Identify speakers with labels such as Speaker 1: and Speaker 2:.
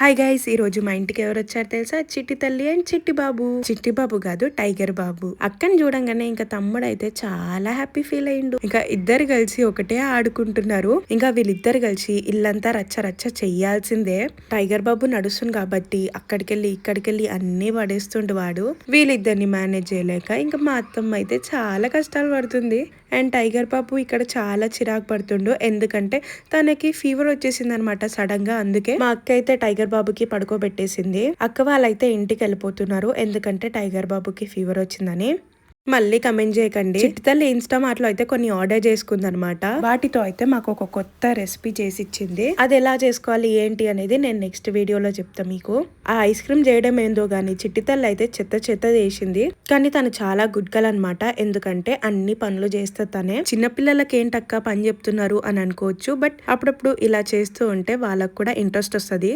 Speaker 1: Hi guys ఈ రోజు మా ఇంటికి ఎవరు వచ్చారు తెలుసా? చిట్టి తల్లి అండ్ చిట్టి బాబు. చిట్టి బాబు కాదు టైగర్ బాబు. అక్కని చూడంగానే ఇంకా తమ్ముడు అయితే చాలా హ్యాపీ ఫీల్ అయిండు ఇంకా ఇద్దరు కలిసి ఒకటే ఆడుకుంటున్నారు. ఇంకా వీళ్ళిద్దరు కలిసి ఇల్లంతా రచ్చ రచ్చ చెయ్యాల్సిందే. టైగర్ బాబు నడుస్తుంది కాబట్టి అక్కడికెళ్ళి ఇక్కడికెళ్ళి అన్ని పడేస్తుండు వాడు. వీళ్ళిద్దరిని మేనేజ్ చేయలేక ఇంకా మా అత్తమ్మ అయితే చాలా కష్టాలు పడుతుంది. అండ్ టైగర్ బాబు ఇక్కడ చాలా చిరాకు పడుతుండు. ఎందుకంటే తనకి ఫీవర్ వచ్చేసింది అనమాట సడన్గా. అందుకే మా అక్క అయితే టైగర్ బాబుకి పడుకోబెట్టేసింది. అక్క వాళ్ళైతే ఇంటికి వెళ్ళిపోతున్నారు. ఎందుకంటే టైగర్ బాబుకి ఫీవర్ వచ్చిందని. మళ్ళీ కమెంట్ చేయకండి. చిట్టితల్లి ఇన్స్టామార్ట్లో అయితే కొన్ని ఆర్డర్ చేసుకుంది అనమాట వాటితో అయితే మాకు ఒక కొత్త రెసిపీ చేసి ఇచ్చింది. అది ఎలా చేసుకోవాలి ఏంటి అనేది నేను నెక్స్ట్ వీడియోలో చెప్తా మీకు. ఆ ఐస్ క్రీమ్ చేయడం ఏందో కానీ చిట్టితల్లి అయితే చెత్త చెత్త చేసింది. కానీ తను చాలా గుడ్ గల్ అనమాట ఎందుకంటే అన్ని పనులు చేస్తే తనే. చిన్నపిల్లలకి ఏంటక్క పని చెప్తున్నారు అని అనుకోవచ్చు. బట్ అప్పుడప్పుడు ఇలా చేస్తూ ఉంటే వాళ్ళకు కూడా ఇంట్రెస్ట్ వస్తుంది.